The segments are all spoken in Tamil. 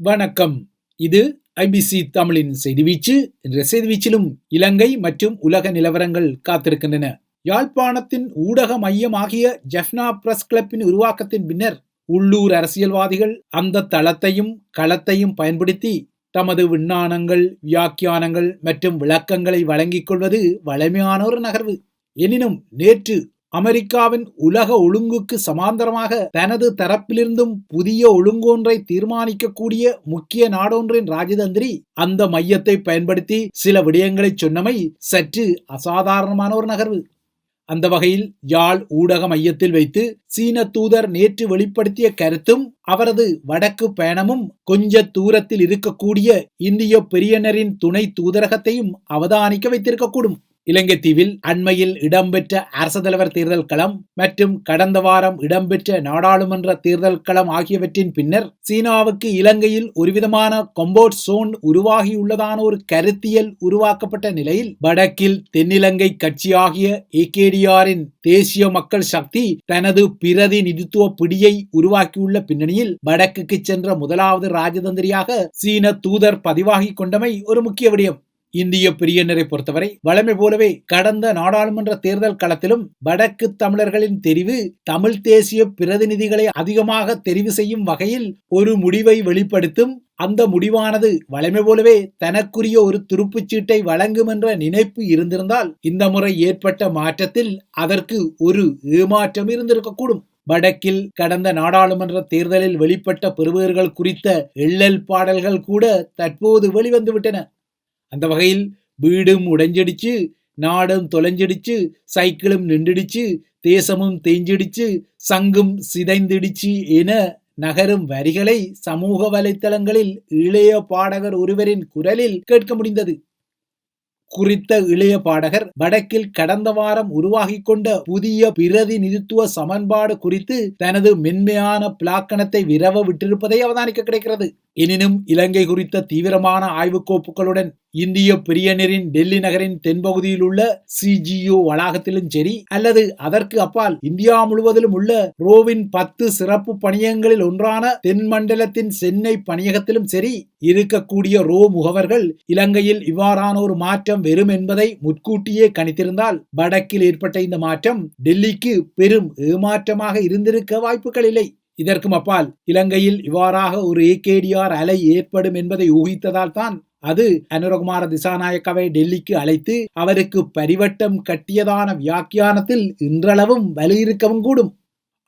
வணக்கம். இது ஐபிசி தமிழின் செய்திவீச்சு என்ற செய்திவீச்சிலும் இலங்கை மற்றும் உலக நிலவரங்கள் காத்திருக்கின்றன. யாழ்ப்பாணத்தின் ஊடக மையமாகிய ஜெஃப்னா பிரஸ் கிளப்பின் உருவாக்கத்தின் பின்னர் உள்ளூர் அரசியல்வாதிகள் அந்த தளத்தையும் களத்தையும் பயன்படுத்தி தமது விண்ணானங்கள் வியாக்கியானங்கள் மற்றும் விளக்கங்களை வழங்கிக் கொள்வது வளமையான ஒரு நகர்வு. எனினும் நேற்று அமெரிக்காவின் உலக ஒழுங்குக்கு சமாந்தரமாக தனது தரப்பிலிருந்தும் புதிய ஒழுங்கொன்றை தீர்மானிக்கக்கூடிய முக்கிய நாடொன்றின் ராஜதந்திரி அந்த மையத்தை பயன்படுத்தி சில விடயங்களை சொன்னமை சற்று அசாதாரணமான ஒரு நகர்வு. அந்த வகையில் யாழ் ஊடக மையத்தில் வைத்து சீன தூதர் நேற்று வெளிப்படுத்திய கருத்தும் அவரது வடக்கு பயணமும் கொஞ்ச தூரத்தில் இருக்கக்கூடிய இந்திய பெரியனரின் துணை தூதரகத்தையும் அவதானிக்க வைத்திருக்கக்கூடும். இலங்கை தீவில் அண்மையில் இடம்பெற்ற அரசு தலைவர் தேர்தல் களம் மற்றும் கடந்த வாரம் இடம்பெற்ற நாடாளுமன்ற தேர்தல் களம் ஆகியவற்றின் பின்னர் சீனாவுக்கு இலங்கையில் ஒருவிதமான கொம்போட் சோன் உருவாகியுள்ளதான ஒரு கருத்தியல் உருவாக்கப்பட்ட நிலையில் வடக்கில் தென்னிலங்கை கட்சியாகிய ஏகேடிஆரின் தேசிய மக்கள் சக்தி தனது பிரதிநிதித்துவ பிடியை உருவாக்கியுள்ள பின்னணியில் வடக்குக்கு சென்ற முதலாவது ராஜதந்திரியாக சீன தூதர் பதிவாகி கொண்டமை ஒரு முக்கிய விடயம். இந்திய பிரியனரை பொறுத்தவரை வளமை போலவே கடந்த நாடாளுமன்ற தேர்தல் களத்திலும் வடக்கு தமிழர்களின் தெரிவு தமிழ் தேசிய பிரதிநிதிகளை அதிகமாக தெரிவு செய்யும் வகையில் ஒரு முடிவை வெளிப்படுத்தும். அந்த முடிவானது வளமை போலவே தனக்குரிய ஒரு துருப்புச் சீட்டை வழங்கும் என்ற நினைப்பு இருந்திருந்தால் இந்த முறை ஏற்பட்ட மாற்றத்தில் அதற்கு ஒரு ஏமாற்றம் இருந்திருக்கக்கூடும். வடக்கில் கடந்த நாடாளுமன்ற தேர்தலில் வெளிப்பட்ட பெறுபேறுகள் குறித்த எள்ளல் பாடல்கள் கூட தற்போது வெளிவந்துவிட்டன. அந்த வகையில் வீடும் உடைஞ்சடிச்சு நாடும் தொலைஞ்சிடிச்சு சைக்கிளும் நின்றுடிச்சு தேசமும் தேஞ்சிடிச்சு சங்கும் சிதைந்திடுச்சு என நகரும் வரிகளை சமூக வலைத்தளங்களில் இளைய பாடகர் ஒருவரின் குரலில் கேட்க முடிந்தது. குறித்த இளைய பாடகர் வடக்கில் கடந்த வாரம் உருவாகி கொண்ட புதிய பிரதிநிதித்துவ சமன்பாடு குறித்து தனது மென்மையான பிளாக்கணத்தை விரவ விட்டிருப்பதை அவதானிக்க கிடைக்கிறது. எனினும் இலங்கை குறித்த தீவிரமான ஆய்வுக்கோப்புகளுடன் இந்திய பிரியனரின் டெல்லி நகரின் தென்பகுதியில் உள்ள சிஜிஓ வளாகத்திலும் சரி அல்லது அதற்கு அப்பால் இந்தியா முழுவதிலும் உள்ள ரோவின் பத்து சிறப்பு பணியகங்களில் ஒன்றான தென் மண்டலத்தின் சென்னை பணியகத்திலும் சரி இருக்கக்கூடிய ரோ முகவர்கள் இலங்கையில் இவ்வாறான ஒரு மாற்றம் வெறும் என்பதை முற்கூட்டியே கணித்திருந்தால் வடக்கில் ஏற்பட்ட இந்த மாற்றம் டெல்லிக்கு பெரும் ஏமாற்றமாக இருந்திருக்க வாய்ப்புகள் இல்லை. இதற்கும் அப்பால் இலங்கையில் இவ்வாறாக ஒரு ஏகேடிஆர் அலை ஏற்படும் என்பதை ஊகித்ததால் தான் அது அனுரகுமார திசாநாயக்காவை டெல்லிக்கு அழைத்து அவருக்கு பரிவட்டம் கட்டியதான வியாக்கியானத்தில் இன்றளவும் வலியிருக்கவும் கூடும்.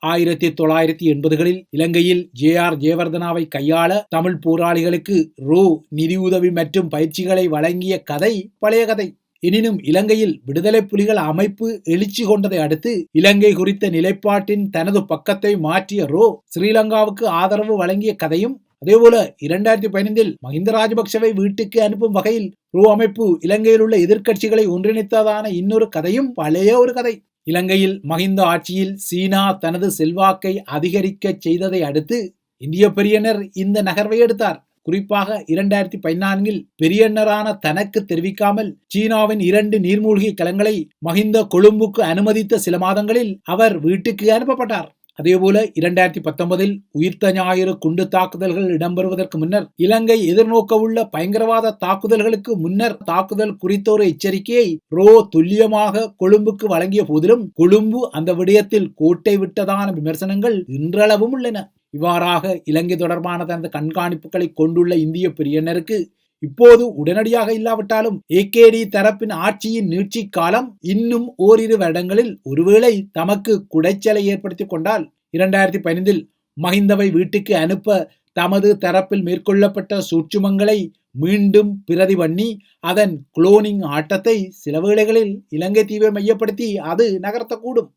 ஆயிரத்தி தொள்ளாயிரத்தி எண்பதுகளில் இலங்கையில் ஜே ஆர் ஜெயவர்தனாவை கையாள தமிழ் போராளிகளுக்கு ரோ நிதியுதவி மற்றும் பயிற்சிகளை வழங்கிய கதை பழைய கதை. எனினும் இலங்கையில் விடுதலை புலிகள் அமைப்பு எழுச்சி கொண்டதை அடுத்து இலங்கை குறித்த நிலைப்பாட்டின் தனது பக்கத்தை மாற்றிய ரோ ஸ்ரீலங்காவுக்கு ஆதரவு வழங்கிய கதையும் அதேபோல இரண்டாயிரத்தி பதினைந்தில் மஹிந்த ராஜபக்சவை வீட்டுக்கு அனுப்பும் வகையில் ரூ அமைப்பு இலங்கையில் உள்ள எதிர்க்கட்சிகளை ஒன்றிணைத்ததான இன்னொரு கதையும் பழைய ஒரு கதை. இலங்கையில் மஹிந்த ஆட்சியில் சீனா தனது செல்வாக்கை அதிகரிக்க செய்ததை அடுத்து இந்திய பெரியனர் இந்த நகர்வை எடுத்தார். குறிப்பாக இரண்டாயிரத்தி பதினான்கில் பெரியண்ணரான தனக்கு தெரிவிக்காமல் சீனாவின் இரண்டு நீர்மூழ்கி கலங்களை மஹிந்த கொழும்புக்கு அனுமதித்த சில மாதங்களில் அவர் வீட்டுக்கு அனுப்பப்பட்டார். அதேபோல இரண்டாயிரத்தி பத்தொன்பதில் உயிர்த்த ஞாயிறு குண்டு தாக்குதல்கள் இடம்பெறுவதற்கு முன்னர் இலங்கை எதிர்நோக்கவுள்ள பயங்கரவாத தாக்குதல்களுக்கு முன்னர் தாக்குதல் குறித்த ஒரு எச்சரிக்கையை ரோ துல்லியமாக கொழும்புக்கு வழங்கிய போதிலும் கொழும்பு அந்த விடயத்தில் கோட்டை விட்டதான விமர்சனங்கள் இன்றளவும் உள்ளன. இவ்வாறாக இலங்கை தொடர்பான தனது கண்காணிப்புகளை கொண்டுள்ள இந்திய பிரியனருக்கு இப்போது உடனடியாக இல்லாவிட்டாலும் ஏகேடி தரப்பின் ஆட்சியின் நீட்சி காலம் இன்னும் ஓரிரு வருடங்களில் ஒருவேளை தமக்கு குடைச்சலை ஏற்படுத்திக் கொண்டால் இரண்டாயிரத்தி பதினைந்தில் மஹிந்தவை வீட்டுக்கு அனுப்ப தமது தரப்பில் மேற்கொள்ளப்பட்ட சூட்சுமங்களை மீண்டும் பிரதி பண்ணி அதன் குளோனிங் ஆட்டத்தை சில வேளைகளில் இலங்கை தீவை மையப்படுத்தி அது நகர்த்தக்கூடும்.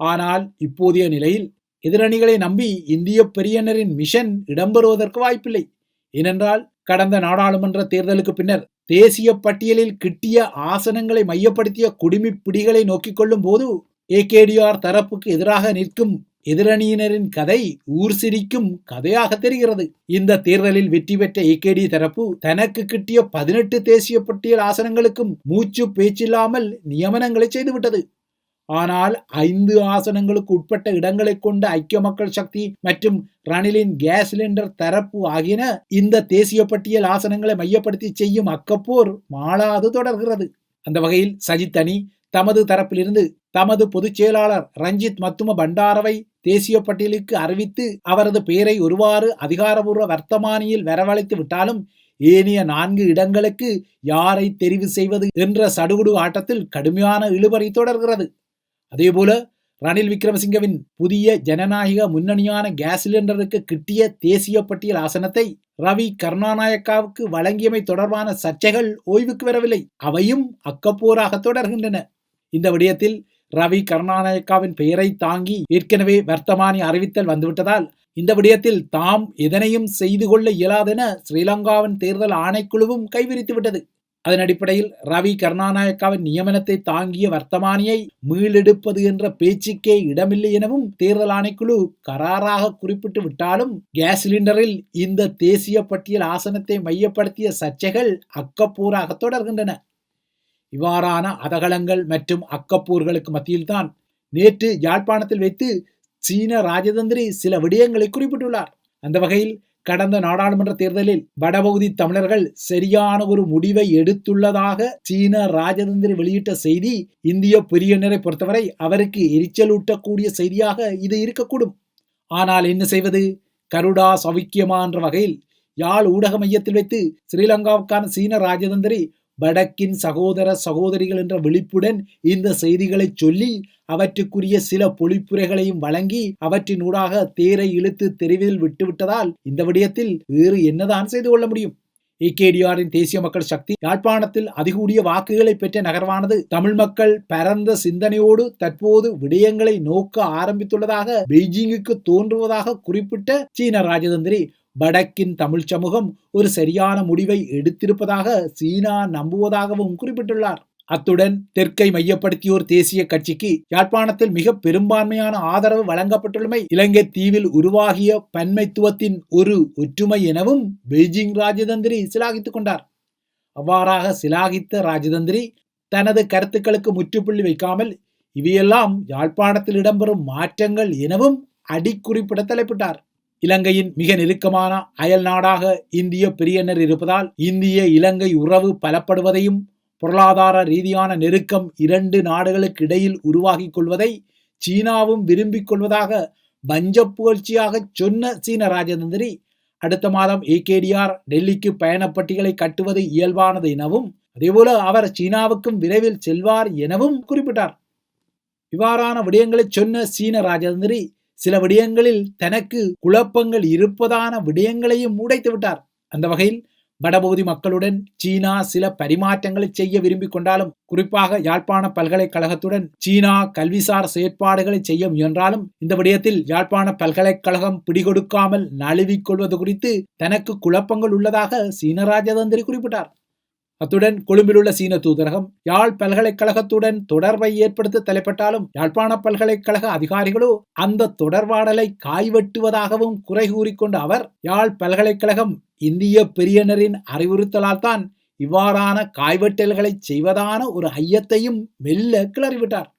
ஆனால் இப்போதைய நிலையில் எதிரணிகளை நம்பி இந்திய பெரியனரின் மிஷன் இடம்பெறுவதற்கு வாய்ப்பில்லை. ஏனென்றால் கடந்த நாடாளுமன்ற தேர்தலுக்கு பின்னர் தேசிய பட்டியலில் கிட்டிய ஆசனங்களை மையப்படுத்திய குடிமி பிடிகளை நோக்கிக் கொள்ளும் போது ஏகேடிஆர் தரப்புக்கு எதிராக நிற்கும் எதிரணியினரின் கதை ஊர் சிரிக்கும் கதையாக தெரிகிறது. இந்த தேர்தலில் வெற்றி பெற்ற ஏகேடி தரப்பு தனக்கு கிட்டிய பதினெட்டு தேசிய பட்டியல் ஆசனங்களுக்கும் மூச்சு பேச்சில்லாமல் நியமனங்களை செய்துவிட்டது. ஆனால் ஐந்து ஆசனங்களுக்கு உட்பட்ட இடங்களை கொண்ட ஐக்கிய மக்கள் சக்தி மற்றும் ரணிலின் கேஸ் சிலிண்டர் தரப்பு ஆகியன இந்த தேசிய பட்டியல் ஆசனங்களை மையப்படுத்தி செய்யும் அக்கப்போர் மாளாது தொடர்கிறது. அந்த வகையில் சஜித் அணி தமது தரப்பிலிருந்து தமது பொதுச் செயலாளர் ரஞ்சித் மத்தும பண்டாரவை தேசிய பட்டியலுக்கு அறிவித்து அவரது பெயரை ஒருவாறு அதிகாரபூர்வ வர்த்தமானியில் வரவழைத்து விட்டாலும் ஏனைய நான்கு இடங்களுக்கு யாரை தெரிவு செய்வது என்ற சடுகுடு ஆட்டத்தில் கடுமையான இழுபறி தொடர்கிறது. அதேபோல ரணில் விக்ரமசிங்கவின் புதிய ஜனநாயக முன்னணியான கேஸ் சிலிண்டருக்கு கிட்டிய தேசிய பட்டியல் ஆசனத்தை ரவி கருணாநாயக்காவுக்கு வழங்கியமை தொடர்பான சர்ச்சைகள் ஓய்வுக்கு வரவில்லை. அவையும் அக்கப்போராக தொடர்கின்றன. இந்த விடயத்தில் ரவி கருணாநாயக்காவின் பெயரை தாங்கி ஏற்கனவே வர்த்தமானி அறிவித்தல் வந்துவிட்டதால் இந்த விடயத்தில் தாம் எதனையும் செய்து கொள்ள இயலாதென ஸ்ரீலங்காவின் தேர்தல் ஆணைக்குழுவும் கைவிரித்து விட்டது அதன் அடிப்படையில் ரவி கருணாநாயக்காவின் நியமனத்தை தாங்கிய வர்த்தமானியை மீளெடுப்பது என்ற பேச்சுக்கே இடமில்லை எனவும் தேர்தல் ஆணைக்குழு கராராக குறிப்பிட்டு விட்டாலும் கேஸ் சிலிண்டரில் இந்த தேசிய பட்டியல் ஆசனத்தை மையப்படுத்திய சர்ச்சைகள் அக்கப்பூராக தொடர்கின்றன. இவ்வாறான அதகலங்கள் மற்றும் அக்கப்பூர்களுக்கு மத்தியில்தான் நேற்று யாழ்ப்பாணத்தில் வைத்து சீன ராஜதந்திரி சில விடயங்களை குறிப்பிட்டுள்ளார். அந்த வகையில் கடந்த நாடாளுமன்ற தேர்தலில் வடபகுதி தமிழர்கள் சரியான ஒரு முடிவை எடுத்துள்ளதாக சீன ராஜதந்திரி வெளியிட்ட செய்தி இந்திய பெரியனரை பொறுத்தவரை அவருக்கு எரிச்சலூட்டக்கூடிய செய்தியாக இது இருக்கக்கூடும். ஆனால் என்ன செய்வது? கருடா சவிக்கியமா என்ற வகையில் யாழ் ஊடக மையத்தில் வைத்து ஸ்ரீலங்காவுக்கான சீன ராஜதந்திரி வடக்கின் சகோதர சகோதரிகள் என்ற விழிப்புடன் இந்த செய்திகளை சொல்லி அவற்றுக்குரிய சில பொழிப்புரைகளையும் வழங்கி அவற்றினூடாக தேரை இழுத்து தெரிவில் விட்டுவிட்டதால் இந்த விடயத்தில் வேறு என்னதான் செய்து கொள்ள முடியும்? ஏகேடிஆரின் தேசிய மக்கள் சக்தி யாழ்ப்பாணத்தில் அதிகூடிய வாக்குகளை பெற்ற நகர்வானது தமிழ் மக்கள் பரந்த சிந்தனையோடு தற்போது விடயங்களை நோக்க ஆரம்பித்துள்ளதாக பெய்ஜிங்குக்கு தோன்றுவதாக குறிப்பிட்ட சீன ராஜதந்திரி வடக்கின் தமிழ் சமூகம் ஒரு சரியான முடிவை எடுத்திருப்பதாக சீனா நம்புவதாகவும் குறிப்பிட்டுள்ளார். அத்துடன் தெற்கை மையப்படுத்தியோர் தேசிய கட்சிக்கு யாழ்ப்பாணத்தில் மிக பெரும்பான்மையான ஆதரவு வழங்கப்பட்டுள்ளமை இலங்கை தீவில் உருவாகிய பன்மைத்துவத்தின் ஒரு ஒற்றுமை எனவும் பெய்ஜிங் ராஜதந்திரி சிலாகித்துக் கொண்டார். அவ்வாறாக சிலாகித்த ராஜதந்திரி தனது கருத்துக்களுக்கு முற்றுப்புள்ளி வைக்காமல் இவையெல்லாம் யாழ்ப்பாணத்தில் இடம்பெறும் மாற்றங்கள் எனவும் அடிக்குறிப்பிட தலைப்பிட்டார். இலங்கையின் மிக நெருக்கமான அயல் நாடாக இந்திய பிரியனர் இருப்பதால் இந்திய இலங்கை உறவு பலப்படுவதையும் பொருளாதார ரீதியான நெருக்கம் இரண்டு நாடுகளுக்கு இடையில் உருவாகிக் கொள்வதை சீனாவும் விரும்பிக் கொள்வதாக பஞ்ச புகழ்ச்சியாக சொன்ன சீன ராஜதந்திரி அடுத்த மாதம் ஏகேடிஆர் டெல்லிக்கு பயணப்பட்டிகளை கட்டுவது இயல்பானது எனவும் அதேபோல அவர் சீனாவுக்கும் விரைவில் செல்வார் எனவும் குறிப்பிட்டார். இவ்வாறான விடயங்களை சொன்ன சீன ராஜதந்திரி சில விடயங்களில் தனக்கு குழப்பங்கள் இருப்பதான விடயங்களையும் உடைத்து விட்டார். அந்த வகையில் வடபகுதி மக்களுடன் சீனா சில பரிமாற்றங்களை செய்ய விரும்பிக் கொண்டாலும் குறிப்பாக யாழ்ப்பாண பல்கலைக்கழகத்துடன் சீனா கல்விசார் செயற்பாடுகளை செய்ய முயன்றாலும் இந்த விடயத்தில் யாழ்ப்பாண பல்கலைக்கழகம் பிடிகொடுக்காமல் நழுவிக் குறித்து தனக்கு குழப்பங்கள் உள்ளதாக சீன ராஜதந்திரி குறிப்பிட்டார். அத்துடன் கொழும்பில் உள்ள சீன தூதரகம் யாழ் பல்கலைக்கழகத்துடன் தொடர்பை ஏற்படுத்த தலைப்பட்டாலும் யாழ்ப்பாண பல்கலைக்கழக அதிகாரிகளோ அந்த தொடர்பாடலை காய்வெட்டுவதாகவும் குறை கூறிக்கொண்ட அவர் யாழ் பல்கலைக்கழகம் இந்திய பெரியனரின் அறிவுறுத்தலால் தான் இவ்வாறான காய்வெட்டல்களை செய்வதான ஒரு ஐயத்தையும் மெல்ல கிளறிவிட்டார்.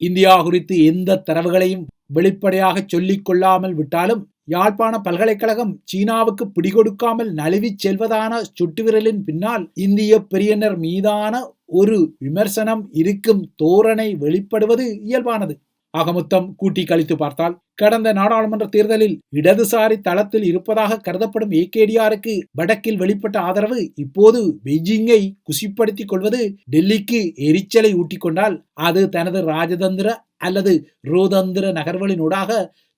இந்தியா குறித்து எந்த தரவுகளையும் வெளிப்படையாக சொல்லிக் கொள்ளாமல் விட்டாலும் யாழ்ப்பாண பல்கலைக்கழகம் சீனாவுக்கு பிடிகொடுக்காமல் நழுவிச் செல்வதான சுட்டுவிரலின் பின்னால் இந்திய பெரியனர் மீதான ஒரு விமர்சனம் இருக்கும் தோரணை வெளிப்படுவது இயல்பானது. ஆகமொத்தம் கூட்டி கழித்து பார்த்தால் கடந்த நாடாளுமன்ற தேர்தலில் இடதுசாரி தளத்தில் இருப்பதாக கருதப்படும் ஏகேடிஆருக்கு வடக்கில் வெளிப்பட்ட ஆதரவு இப்போது பெய்ஜிங்கை குசிப்படுத்திக் கொள்வது டெல்லிக்கு எரிச்சலை ஊட்டிக்கொண்டால் அது தனது ராஜதந்திர அல்லது ரோதந்திர நகர்வுகளினூடாக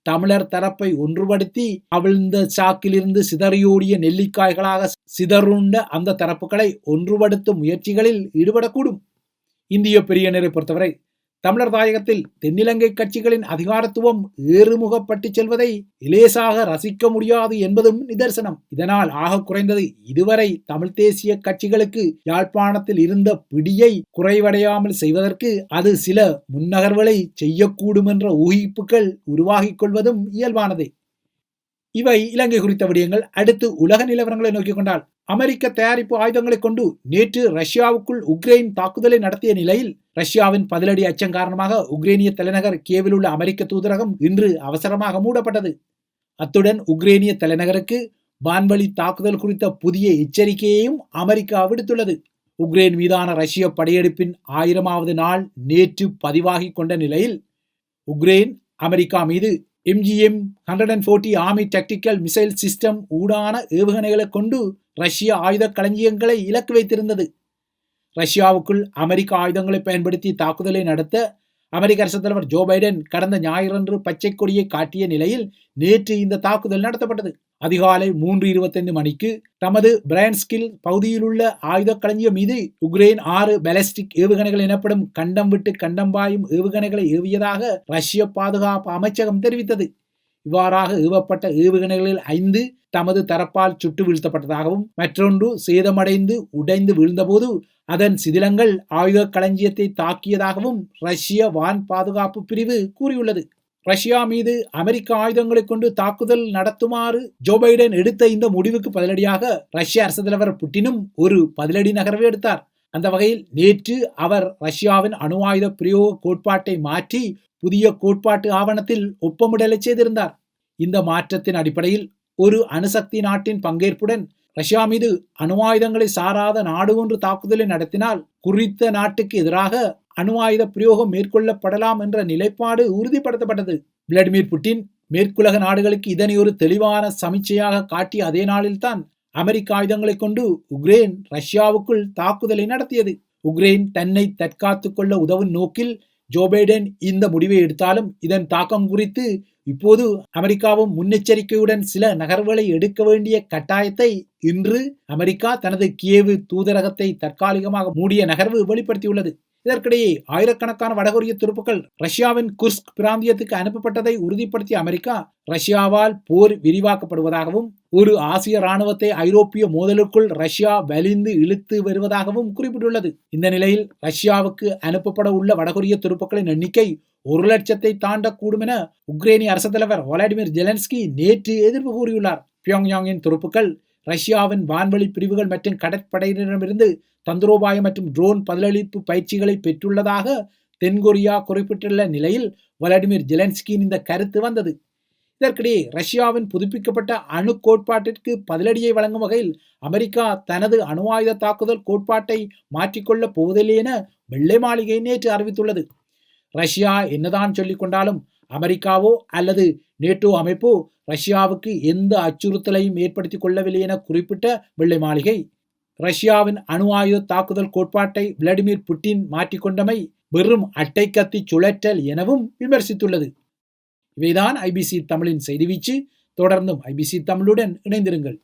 தமிழர் தரப்பை ஒன்றுபடுத்தி அவிழ்ந்த சாக்கிலிருந்து சிதறியோடிய நெல்லிக்காய்களாக சிதறுண்ட அந்த தரப்புகளை ஒன்றுபடுத்தும் முயற்சிகளில் ஈடுபடக்கூடும். இந்திய பெரியனரை பொறுத்தவரை தமிழர் தாயகத்தில் தென்னிலங்கை கட்சிகளின் அதிகாரத்துவம் ஏறுமுகப்பட்டு செல்வதை இலேசாக ரசிக்க முடியாது என்பதும் நிதர்சனம். இதனால் ஆக குறைந்தது இதுவரை தமிழ் தேசிய கட்சிகளுக்கு யாழ்ப்பாணத்தில் இருந்த பிடியை குறைவடையாமல் செய்வதற்கு அது சில முன்னகர்வுகளை செய்யக்கூடும் என்ற ஊகிப்புகள் உருவாகிக் கொள்வதும் இயல்பானதே. இவை இலங்கை குறித்த விடயங்கள். அடுத்து உலக நிலவரங்களை நோக்கிக் கொண்டால் அமெரிக்க தயாரிப்பு ஆயுதங்களை கொண்டு நேற்று ரஷ்யாவுக்குள் உக்ரைன் தாக்குதலை நடத்திய நிலையில் ரஷ்யாவின் பதிலடி அச்சம் காரணமாக உக்ரேனிய தலைநகர் கியவில் உள்ள அமெரிக்க தூதரகம் இன்று அவசரமாக மூடப்பட்டது. அத்துடன் உக்ரேனிய தலைநகருக்கு வான்வழி தாக்குதல் குறித்த புதிய எச்சரிக்கையையும் அமெரிக்கா விடுத்துள்ளது. உக்ரைன் மீதான ரஷ்ய படையெடுப்பின் ஆயிரமாவது நாள் நேற்று பதிவாகி கொண்ட நிலையில் உக்ரைன் அமெரிக்கா மீது MGM hundred and forty army tactical missile system ஊடான ஏவுகணைகளை கொண்டு ரஷ்ய ஆயுத களஞ்சியங்களை இலக்கு வைத்திருந்தது. ரஷ்யாவுக்குள் அமெரிக்க ஆயுதங்களை பயன்படுத்தி தாக்குதலை நடத்த அமெரிக்க அரசு தலைவர் ஜோ பைடன் கடந்த ஞாயிறன்று பச்சை கொடியை காட்டிய நிலையில் நேற்று இந்த தாக்குதல் நடத்தப்பட்டது. அதிகாலை மூன்று இருபத்தைந்து மணிக்கு தமது பிரான்ஸ்கில் பகுதியில் உள்ள ஆயுத களஞ்சியம் மீது உக்ரைன் ஆறு பாலிஸ்டிக் ஏவுகணைகள் எனப்படும் கண்டம் விட்டு கண்டம் பாயும் ஏவுகணைகளை ஏவியதாக ரஷ்ய பாதுகாப்பு அமைச்சகம் தெரிவித்தது. இவ்வாறாக ஏவப்பட்ட ஏவுகணைகளில் ஐந்து தமது தரப்பால் சுட்டு வீழ்த்தப்பட்டதாகவும் மற்றொன்று சேதமடைந்து உடைந்து வீழ்ந்தபோது அதன் சிதிலங்கள் ஆயுத களஞ்சியத்தை தாக்கியதாகவும் ரஷ்ய வான் பாதுகாப்பு பிரிவு கூறியுள்ளது. ரஷ்யா மீது அமெரிக்க ஆயுதங்களை கொண்டு தாக்குதல் நடத்துமாறு ஜோ பைடன் எடுத்த இந்த முடிவுக்கு பதிலடியாக ரஷ்ய அரசு தலைவர் புட்டினும் ஒரு பதிலடி நகர்வை எடுத்தார். அந்த வகையில் நேற்று அவர் ரஷ்யாவின் அணு ஆயுத பிரயோக கோட்பாட்டை மாற்றி புதிய கோட்பாட்டு ஆவணத்தில் ஒப்பமிடலை செய்திருந்தார். இந்த மாற்றத்தின் அடிப்படையில் ஒரு அணுசக்தி நாட்டின் பங்கேற்புடன் ரஷ்யா மீது அணு ஆயுதங்களை சாராத நாடு ஒன்று தாக்குதலை நடத்தினால் குறித்த நாட்டுக்கு எதிராக அணு ஆயுத பிரயோகம் மேற்கொள்ளப்படலாம் என்ற நிலைப்பாடு உறுதிப்படுத்தப்பட்டது. விளாடிமிர் புட்டின் மேற்குலக நாடுகளுக்கு இதனை ஒரு தெளிவான சமிச்சையாக காட்டிய அதே நாளில்தான் அமெரிக்க ஆயுதங்களை கொண்டு உக்ரைன் ரஷ்யாவுக்குள் தாக்குதலை நடத்தியது. உக்ரைன் தன்னை தற்காத்துக் கொள்ள உதவும் நோக்கில் ஜோ பைடன் இந்த முடிவை எடுத்தாலும் இதன் தாக்கம் குறித்து இப்போது அமெரிக்காவும் முன்னெச்சரிக்கையுடன் சில நகர்வுகளை எடுக்க வேண்டிய கட்டாயத்தை இன்று அமெரிக்கா தனது கியேவு தூதரகத்தை தற்காலிகமாக மூடிய நகர்வு வெளிப்படுத்தியுள்ளது. இதற்கிடையே ஆயிரக்கணக்கான வடகொரிய துருப்புக்கள் ரஷ்யாவின் குர்ஸ்க் பிராந்தியத்துக்கு அனுப்பப்பட்டதை உறுதிப்படுத்திய அமெரிக்கா ரஷ்யாவால் போர் விரிவாக்கப்படுவதாகவும் ஒரு ஆசிய ராணுவத்தை ஐரோப்பிய மோதலுக்குள் ரஷ்யா வலிந்து இழுத்து வருவதாகவும் குறிப்பிட்டுள்ளது. இந்த நிலையில் ரஷ்யாவுக்கு அனுப்பப்பட உள்ள வடகொரிய துருப்புக்களின் எண்ணிக்கை ஒரு லட்சத்தை தாண்டக்கூடும் என உக்ரைனிய அரசு தலைவர் வளாடிமிர் ஜெலன்ஸ்கி நேற்று எதிர்ப்பு கூறியுள்ளார். பியோங்யாங்கின் துருப்புக்கள் ரஷ்யாவின் வான்வழி பிரிவுகள் மற்றும் கடற்படையினரிடமிருந்து தந்திரோபாய மற்றும் ட்ரோன் பதிலளிப்பு பயிற்சிகளை பெற்றுள்ளதாக தென்கொரியா குறிப்பிட்டுள்ள நிலையில் விளாடிமிர் ஜெலன்ஸ்கியின் இந்த கருத்து வந்தது. இதற்கிடையே ரஷ்யாவின் புதுப்பிக்கப்பட்ட அணு கோட்பாட்டிற்கு பதிலடியை வழங்கும் வகையில் அமெரிக்கா தனது அணு ஆயுத தாக்குதல் கோட்பாட்டை மாற்றிக்கொள்ளப் போவதில்லை என வெள்ளை மாளிகை நேற்று அறிவித்துள்ளது. ரஷ்யா என்னதான் சொல்லிக் கொண்டாலும் அமெரிக்காவோ அல்லது நேட்டோ அமைப்போ ரஷ்யாவுக்கு எந்த அச்சுறுத்தலையும் ஏற்படுத்திக் கொள்ளவில்லை என குறிப்பிட்ட வெள்ளை மாளிகை. ரஷ்யாவின் அணு ஆயுத தாக்குதல் கோட்பாட்டை விளாடிமிர் புட்டின் மாற்றிக்கொண்டமை வெறும் அட்டை கத்தி சுழற்றல் எனவும் விமர்சித்துள்ளது. இவைதான் ஐபிசி தமிழின் செய்தி வீச்சு. தொடர்ந்தும் ஐபிசி தமிழுடன் இணைந்திருங்கள்.